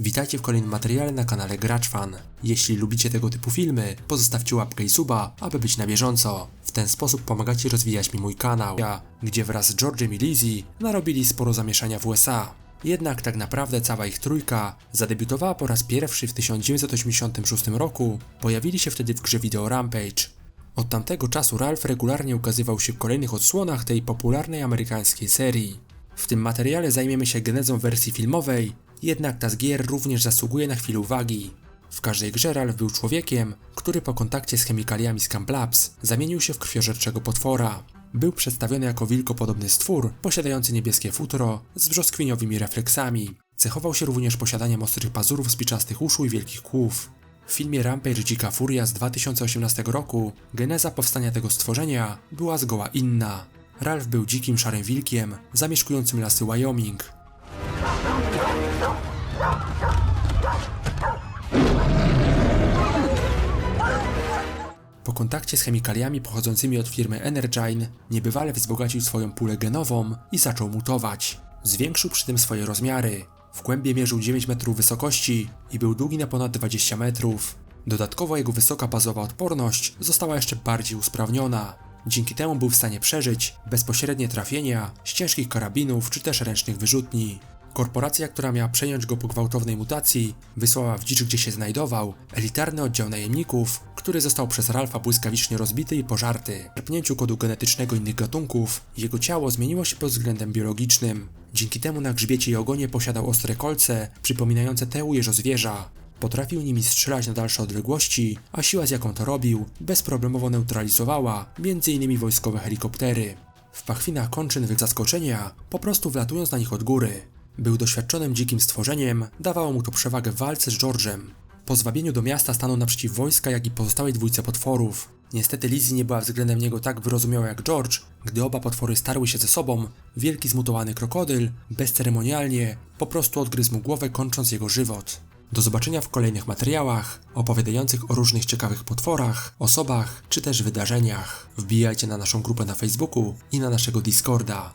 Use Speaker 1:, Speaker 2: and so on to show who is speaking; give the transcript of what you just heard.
Speaker 1: Witajcie w kolejnym materiale na kanale Gracz Fan. Jeśli lubicie tego typu filmy, pozostawcie łapkę i suba, aby być na bieżąco. W ten sposób pomagacie rozwijać mi mój kanał, gdzie wraz z George'em i Lizzie narobili sporo zamieszania w USA. Jednak tak naprawdę cała ich trójka zadebiutowała po raz pierwszy w 1986 roku, pojawili się wtedy w grze wideo Rampage. Od tamtego czasu Ralph regularnie ukazywał się w kolejnych odsłonach tej popularnej amerykańskiej serii. W tym materiale zajmiemy się genezą wersji filmowej, jednak ta z gier również zasługuje na chwilę uwagi. W każdej grze Ralph był człowiekiem, który po kontakcie z chemikaliami z Camp Labs zamienił się w krwiożerczego potwora. Był przedstawiony jako wilkopodobny stwór, posiadający niebieskie futro z brzoskwiniowymi refleksami. Cechował się również posiadaniem ostrych pazurów, spiczastych uszu i wielkich kłów. W filmie Rampage Dzika Furia z 2018 roku geneza powstania tego stworzenia była zgoła inna. Ralph był dzikim szarym wilkiem zamieszkującym lasy Wyoming. Po kontakcie z chemikaliami pochodzącymi od firmy Energine, niebywale wzbogacił swoją pulę genową i zaczął mutować. Zwiększył przy tym swoje rozmiary. W kłębie mierzył 9 metrów wysokości i był długi na ponad 20 metrów. Dodatkowo jego wysoka bazowa odporność została jeszcze bardziej usprawniona. Dzięki temu był w stanie przeżyć bezpośrednie trafienia z ciężkich karabinów czy też ręcznych wyrzutni. Korporacja, która miała przejąć go po gwałtownej mutacji, wysłała w dzicz, gdzie się znajdował, elitarny oddział najemników, który został przez Ralfa błyskawicznie rozbity i pożarty. Po czerpnięciu kodu genetycznego innych gatunków, jego ciało zmieniło się pod względem biologicznym. Dzięki temu na grzbiecie i ogonie posiadał ostre kolce, przypominające te u jeżozwierza. Potrafił nimi strzelać na dalsze odległości, a siła z jaką to robił, bezproblemowo neutralizowała m.in. wojskowe helikoptery. W pachwinach kończyn zaskoczenia, po prostu wlatując na nich od góry. Był doświadczonym dzikim stworzeniem, dawało mu to przewagę w walce z George'em. Po zwabieniu do miasta stanął naprzeciw wojska, jak i pozostałej dwójce potworów. Niestety Lizzie nie była względem niego tak wyrozumiała jak George. Gdy oba potwory starły się ze sobą, wielki zmutowany krokodyl, bezceremonialnie, po prostu odgryzł mu głowę, kończąc jego żywot. Do zobaczenia w kolejnych materiałach opowiadających o różnych ciekawych potworach, osobach czy też wydarzeniach. Wbijajcie na naszą grupę na Facebooku i na naszego Discorda.